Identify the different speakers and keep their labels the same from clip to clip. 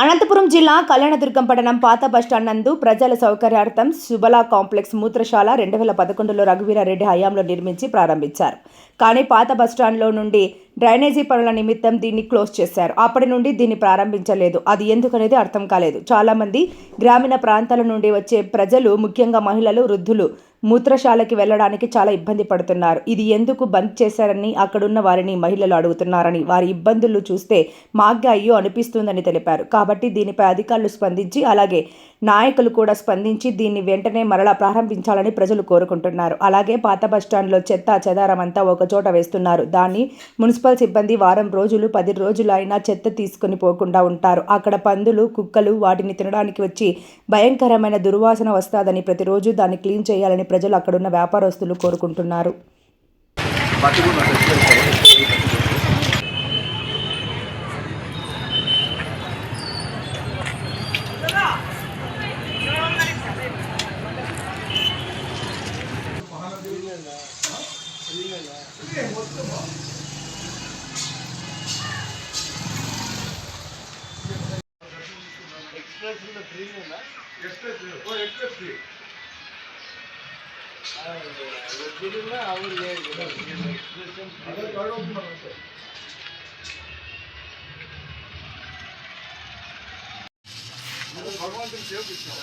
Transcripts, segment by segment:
Speaker 1: అనంతపురం జిల్లా కళ్యాణదుర్గం పట్టణం పాత బస్టాండ్ నందు ప్రజల సౌకర్యార్థం సుబలా కాంప్లెక్స్ మూత్రశాల రెండు వేల పదకొండులో రఘువీరారెడ్డి హయాంలో నిర్మించి ప్రారంభించారు. కానీ పాత బస్టాండ్లో నుండి డ్రైనేజీ పనుల నిమిత్తం దీన్ని క్లోజ్ చేశారు. అప్పటి నుండి దీన్ని ప్రారంభించలేదు. అది ఎందుకనేది అర్థం కాలేదు. చాలామంది గ్రామీణ ప్రాంతాల నుండి వచ్చే ప్రజలు ముఖ్యంగా మహిళలు వృద్ధులు మూత్రశాలకి వెళ్ళడానికి చాలా ఇబ్బంది పడుతున్నారు. ఇది ఎందుకు బంద్ చేశారని అక్కడున్న వారిని మహిళలు అడుగుతున్నారని వారి ఇబ్బందులు చూస్తే మాగ్గా అయ్యో అనిపిస్తుందని తెలిపారు. కాబట్టి దీనిపై అధికారులు స్పందించి అలాగే నాయకులు కూడా స్పందించి దీన్ని వెంటనే మరలా ప్రారంభించాలని ప్రజలు కోరుకుంటున్నారు. అలాగే పాత బస్టాండ్లో చెత్త చెదారం అంతా ఒక చోట వేస్తున్నారు. దాన్ని మున్సిపల్ సిబ్బంది వారం రోజులు పది రోజులు అయినా చెత్త తీసుకుని పోకుండా ఉంటారు. అక్కడ పందులు కుక్కలు వాటిని తినడానికి వచ్చి భయంకరమైన దుర్వాసన వస్తాదని ప్రతిరోజు దాన్ని క్లీన్ చేయాలని ప్రజలు అక్కడున్న వ్యాపారస్తులు కోరుకుంటున్నారు.
Speaker 2: 드리는 거야?
Speaker 3: 엑스프레스. 어, 엑스프레스.
Speaker 2: 아유, 이거 드리면 아무리 해. 이거 좀. 아,
Speaker 3: 말로 없는 거 같아.
Speaker 2: 이거 절반
Speaker 3: 좀 지어도 있잖아.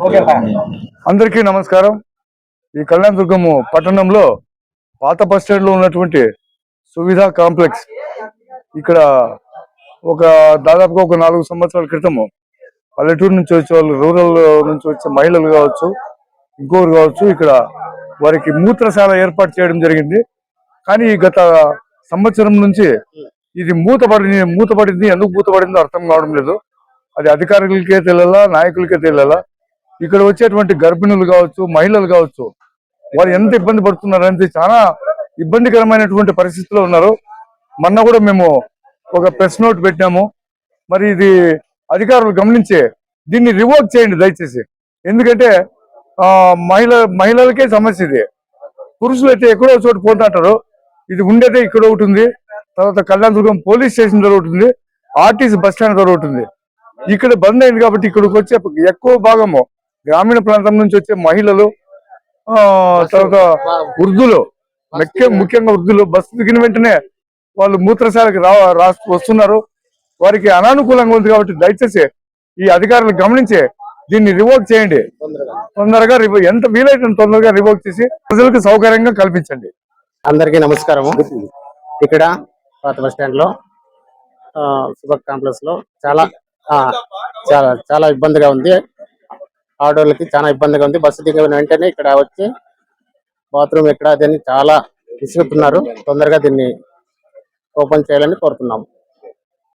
Speaker 3: అందరికీ నమస్కారం. ఈ కళ్యాణదుర్గము పట్టణంలో పాత బస్ స్టాండ్లో ఉన్నటువంటి సువిధా కాంప్లెక్స్ ఇక్కడ ఒక దాదాపుగా ఒక నాలుగు సంవత్సరాల క్రితము పల్లెటూరు నుంచి వచ్చే వాళ్ళు రూరల్ నుంచి వచ్చే మహిళలు కావచ్చు ఇంకోరు కావచ్చు ఇక్కడ వారికి మూత్రశాల ఏర్పాటు చేయడం జరిగింది. కానీ గత సంవత్సరం నుంచి ఇది మూతపడి మూతపడింది ఎందుకు మూతపడిందో అర్థం కావడం లేదు. అది అధికారులకే తెలియాలా నాయకులకే తెలియాలా? ఇక్కడ వచ్చేటువంటి గర్భిణులు కావచ్చు మహిళలు కావచ్చు వారు ఎంత ఇబ్బంది పడుతున్నారు అంటే చాలా ఇబ్బందికరమైనటువంటి పరిస్థితిలో ఉన్నారు. మొన్న కూడా మేము ఒక ప్రెస్ నోట్ పెట్టాము. మరి ఇది అధికారులు గమనించి దీన్ని రివోక్ చేయండి దయచేసి. ఎందుకంటే ఆ మహిళ మహిళలకే సమస్య ఇది. పురుషులు అయితే ఎక్కడో చోటు పోతుంటారు. ఇది ఉండేదే ఇక్కడ ఒకటి ఉంది. తర్వాత కళ్యాణదుర్గం పోలీస్ స్టేషన్ దగ్గర ఒకటి ఉంది. ఆర్టీసీ బస్ స్టాండ్ దగ్గర ఒకటి ఉంది. ఇక్కడ బంద్ అయింది కాబట్టి ఇక్కడికి వచ్చే ఎక్కువ భాగము గ్రామీణ ప్రాంతం నుంచి వచ్చే మహిళలు ఆ తర్వాత వృద్ధులు ముఖ్యంగా వృద్ధులు బస్సు దిగిన వెంటనే వాళ్ళు మూత్రశాలకు రా వస్తున్నారు. వారికి అనానుకూలంగా ఉంది కాబట్టి దయచేసి ఈ అధికారులు గమనించి దీన్ని రివోక్ చేయండి. తొందరగా ఎంత వీలైతే తొందరగా రివోక్ చేసి ప్రజలకు సౌకర్యంగా కల్పించండి.
Speaker 4: అందరికీ నమస్కారము. ఇక్కడ పాత బస్ స్టాండ్లో ఆ, సుభక్ కాంప్లెక్స్లో చాలా ఆ, చాలా చాలా ఇబ్బందిగా ఉంది. ఆడోళ్ళకి చాలా ఇబ్బందిగా ఉంది. బస్సు దిగిన వెంటనే ఇక్కడ వచ్చి బాత్రూమ్ ఇక్కడ దీన్ని చాలా విసుగుతున్నారు. తొందరగా దీన్ని ఓపెన్ చేయాలని కోరుతున్నాము.